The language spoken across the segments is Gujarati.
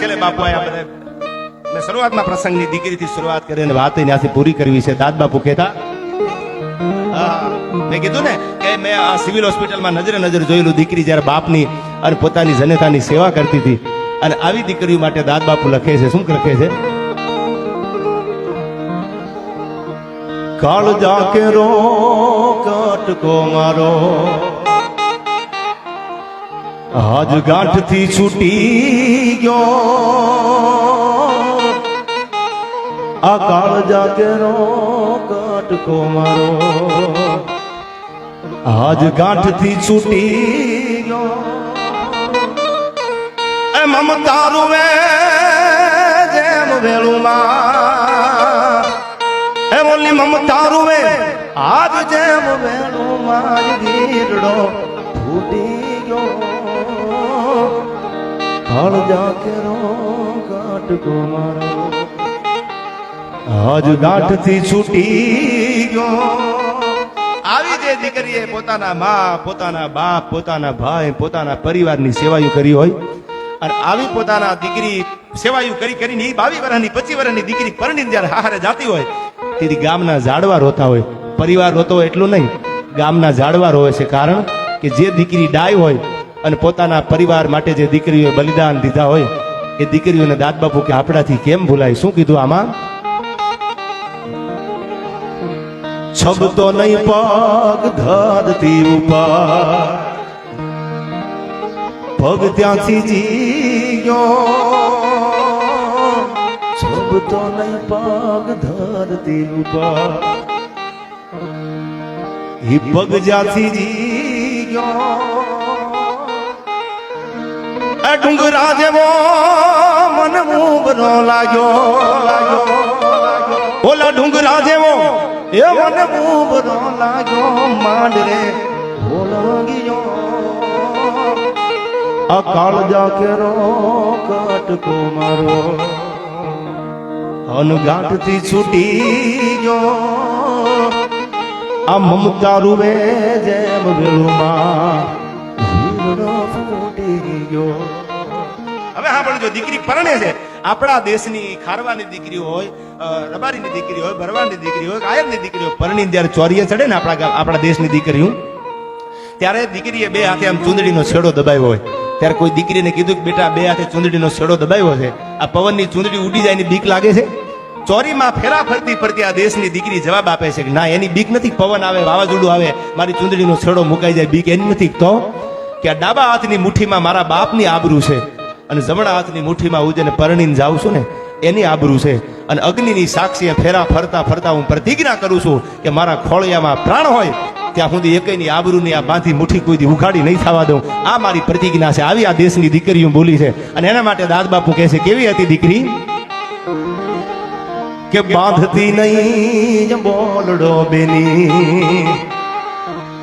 છેલ્લે બાપુ આયા બધા મેં શરૂઆતમાં પ્રસંગની દીકરીથી શરૂઆત કરી અને વાત ત્યાંથી પૂરી કરવી છે. દાદ બાપુ કહેતા મેં કીધું ને કે મેં આ સિવિલ હોસ્પિટલમાં નજરે નજર જોયેલું દીકરી જ્યારે બાપની અને પોતાની જનતાની સેવા કરતી હતી અને આવી દીકરીઓ માટે દાદ બાપુ લખે છે. શું લખે છે? કાળ જાકે રો કાટકો મારો આજ ગાંઠથી છૂટી ગયો. આ કાળ જાકે રો, કટકો મારો. આજ ગાંઠથી છૂટી ગયો. એ મમતારું વે જેમ વેળુમાં એ બોલી મમતારું વે આજ જેમ વેળુમાં જ કાળ જાકે રો કટકો મારો આજ ગાંઠથી છૂટી ગયો. આવી જે દીકરીએ પોતાના મા, પોતાના બાપ, પોતાના ભાઈ, પોતાના પરિવારની સેવાયું કરી હોય, અને આવી પોતાના દીકરી સેવાયું કરી કરીને એ બાવી વર્ષની પચીસ વર્ષની દીકરી પરણીને જ્યારે હારે જાતી હોય, તેથી ગામના ઝાડવા રોતા હોય. પરિવાર રોતો હોય એટલું નહીં, ગામના ઝાડવા રોવે છે કારણ કે જે દીકરી ડાય હોય અને પોતાના પરિવાર માટે જે દીકરીઓએ બલિદાન દીધા હોય, એ દીકરીઓને દાદ બાપુ કે આપણાથી કેમ ભૂલાય? શું કીધું આમાં? છબતો નહીં પગ, ધરતી ઉપર. પગ ત્યાંથી જીયો તો નહીં પગ, ધરતી ઉપર. એ પગ જ્યાંથી જી ગયો એ ડુંગરા જેવો મન મુબરો લાગ્યો. ઓલા ડુંગરા જેવો એ મન મુબરો લાગ્યો. માંડ રે ભોલંગિયો આ કાળ જાકેરો કટકો મારો. અનગાંઠથી છૂટી ગયો. આ મમતા રૂવે જેમ વીરડો ફૂટી ગયો. સાંભળજો દીકરી પરણે છે, આપણા દેશની ખારવાની દીકરી હોય રબારીની દીકરી હોય ભરવાની દીકરી હોય, કાયરની દીકરી હોય પરણી જયારે ચોરીએ ચડે ને આપણા આપણા દેશની દીકરીઓ. ત્યારે દીકરીએ બે હાથે આમ ચૂંદડીનો છેડો દબાવ્યો હોય. ત્યારે કોઈ દીકરીને કીધું કે, બેટા, બે હાથે ચૂંદડીનો છેડો દબાવ્યો છે. આ પવનની ચૂંદડી ઉડી જાય એની બીક લાગે છે? ચોરીમાં ફેરા ફરતી ફરતી આ દેશની દીકરી જવાબ આપે છે કે, ના, એની બીક નથી. પવન આવે, વાવાઝોડું આવે, મારી ચૂંદડીનો છેડો મુકાઈ જાય, બીક એની નથી. તો કે, આ ડાબા હાથની મુઠ્ઠીમાં મારા બાપની આબરૂ છે. અને જમણા હાથની મુઠ્ઠીમાં હું જેને પરણીને જાઉં છું ને, એની આબરૂ છે. અને અગ્નિની સાક્ષીએ ફેરા ફરતા ફરતા હું પ્રતિજ્ઞા કરું છું કે મારા ખોળિયામાં પ્રાણ હોય, ત્યાં સુધી એકયની આબરૂની આ બાંધી મુઠ્ઠી કોઈ ઉઘાડી નહીં થવા દઉં. આ મારી પ્રતિજ્ઞા છે. આવી આ દેશની દીકરીઓ બોલી છે. અને એના માટે દાદ બાપુ કહે છે, કેવી હતી દીકરી? કે બાંધતી નહીં બોલડો બેની.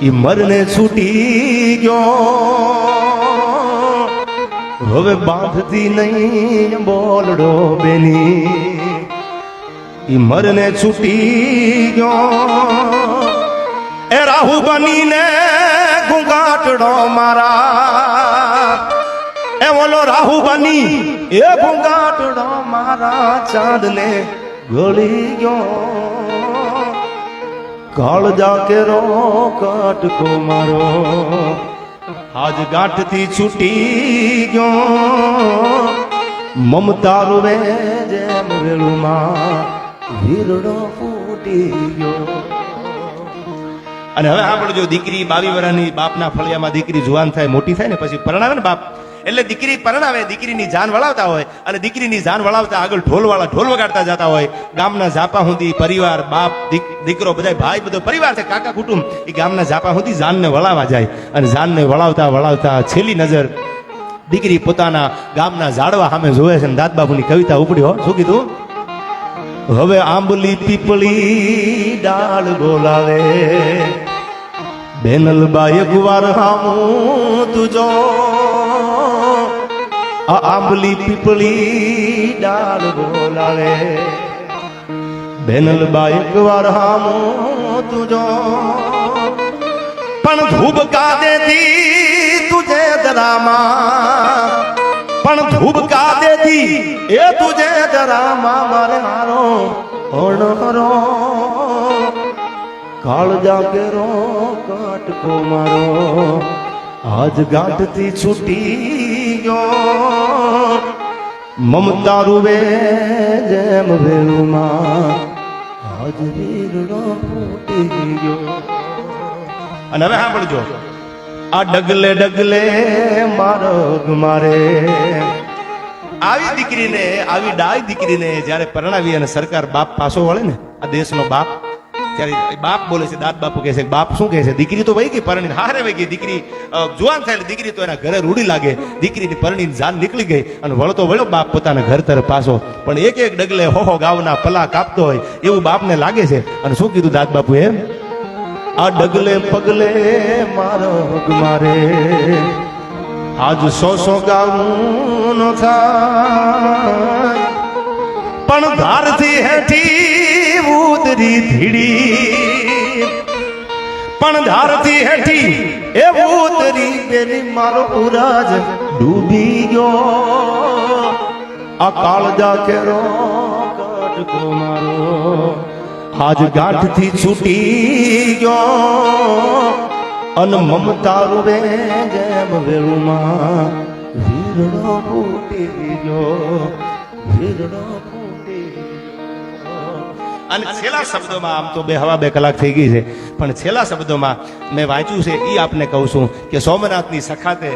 ઈ મરને છૂટી ગયો. હવે બાંધતી નહીં, બોલડો બેની. ઈ મરને છૂટી ગયો. એ રાહુ બનીને ઘૂંઘાટડો મારા. એ બોલો, રાહુ બની, એ ઘૂંઘાટડો મારા ચાંદને ગળી ગયો. કાળ જાકે રો કાટકો મારો. આજ ગાંઠથી છૂટી ગયો. મમતા રૂવે જેમ વેળુમાં વીરડો ફૂટી ગયો. અને હવે આપણે જો દીકરી બાવી વરાની બાપના ફળિયામાં દીકરી જુવાન થાય, મોટી થાય ને, પછી પરણાવે ને બાપ એટલે દીકરી પરણાવે, દીકરીની જાન વળાવતા હોય અને દીકરીની જાન વળાવતા આગળ ઢોલવાળા ઢોલ વગાડતા જતા હોય. ગામના ઝાપા સુધી પરિવાર, બાપ દીકરો બધા ભાઈ, બધો પરિવાર છે, કાકા, કુટુંબ, એ ગામના ઝાપા સુધી જાનને વળાવા જાય અને જાનને વળાવતા વળાવતા છેલ્લી નજર દીકરી પોતાના ગામના ઝાડવા સામે જોવે છે દાદ દાદબાબુની કવિતા ઉપડી હો. શું કીધું? હવે આંબલી પીપળી ડાળ બોલાવે. બેનલ બાયક વાર હામું તુજો આ આંબલી પીપળી ડાળ બોલાવે. બેનલ બાયક વાર હામું તુજો પણ ધૂપ કા દેતી તુજે દરામાં. પણ ધૂબકા દેતી એ તુજે દરામાં મારે હારો ઓણરો રો કેરો કાટકો મારો. આજ ગાંઠથી છૂટી ગયો મમતા રૂવે જેમ વેલુમાં. આજ રીરડો ફૂટી ગયો અને હવે સાંભળજો. આ ડગલે ડગલે મારો મારે. આવી દીકરીને, આવી ડાય દીકરીને જ્યારે પરણાવી અને સરકાર બાપ પાસો વળે ને, આ દેશનો બાપ ત્યારે બાપ બોલે છે દાદ બાપુ કહે છે, બાપ શું કહે છે? દીકરી તો વહી ગઈ પરણી હારે વહી ગઈ. દીકરી જુવાન થાય દીકરી તો એના ઘરે રૂડી લાગે. દીકરીની પરણી જાન નીકળી ગઈ અને વળતો વળ્યો બાપ પોતાના ઘર તરફ પાછો. પણ એક એક ડગલે હો હો ગાવના પલા કાપતો હોય, એવું બાપને લાગે છે. અને શું કીધું દાદ બાપુ એમ? આ ડગલે પગલે મારો મારે. આજ સો સો ગાવું નો થાય ઉતરી ધીડી. પણ ધારથી હેઠી એ ઉતરી પેલી મારો ઉરાજ ડૂબી ગયો. આ કાળજા કેરો મારો. આજ ગાંઠથી છૂટી ગયો. અન મમતા રૂવે જેમ વેળુમાં વીરડો ફૂટી ગયો. વીરડો અને છેલ્લા શબ્દોમાં આમ તો બે હવા બે કલાક થઈ ગઈ છે, પણ છેલ્લા શબ્દોમાં મેં વાંચ્યું છે એ આપને કહું છું કે સોમનાથની સખાતે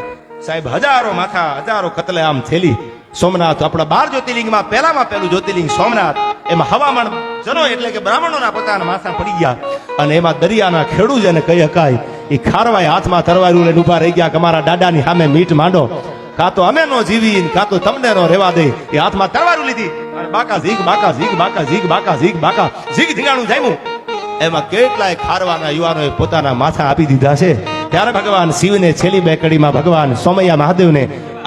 સાહેબ હજારો માથા, હજારો કતલે આમ થેલી. સોમનાથ આપણા બાર જ્યોતિર્લિંગમાં, પહેલામાં પહેલું જ્યોતિર્લિંગ સોમનાથ. એમાં હવામાન જનો એટલે કે બ્રાહ્મણોના પોતાના માથા પડી ગયા. અને એમાં દરિયાના ખેડૂ જેને કહી શકાય એ ખારવાય હાથમાં તરવારું લઈને ડૂબા રહી ગયા કે અમારા દાદાની સામે મીટ માંડો. કાં તો અમે નો જીવી કાં તો તમને નો રેવા દે. એ હાથમાં તરવારું લીધી. બાકા ઝીક બાકા ઝીક બાકા ઝીક બાકા ઝીક બાકા ઝીક ધીંગાણું જામ્યું એમાં કેટલાય ખારવાના યુવાનોએ પોતાના માથા આપી દીધા છે. ત્યારે ભગવાન શિવને છેલ્લી બે કડીમાં ભગવાન સોમૈયા મહાદેવને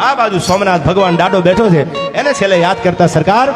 આ બાજુ સોમનાથ ભગવાન દાડો બેઠો છે. એને છેલ્લે યાદ કરતા સરકાર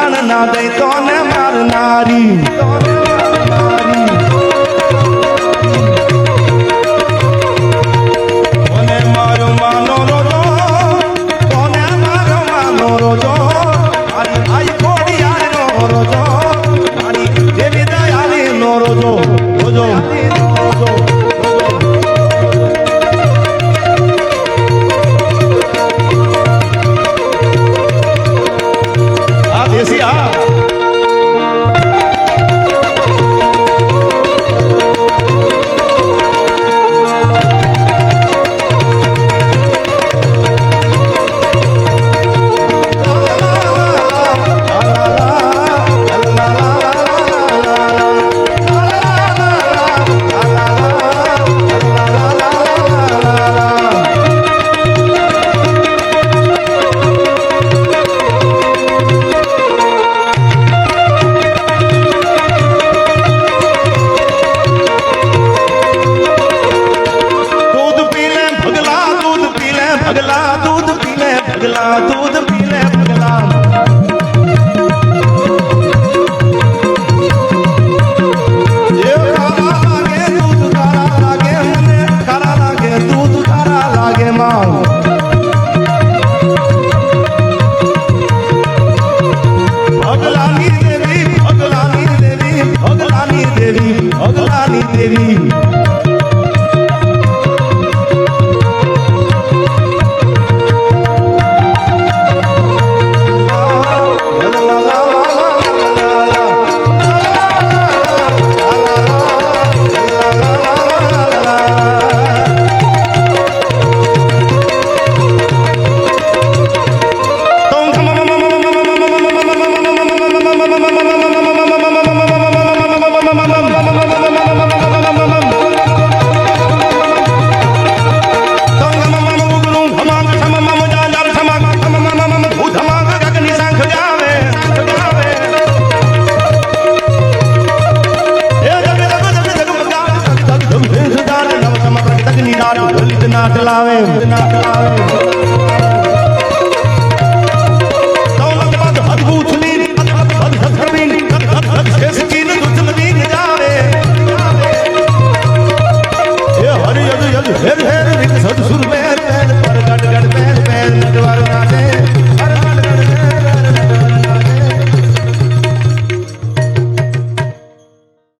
મહાન ના દઈ તો ને મારનારી નાટ લલિત નાટ લાવે નાટ લાવે.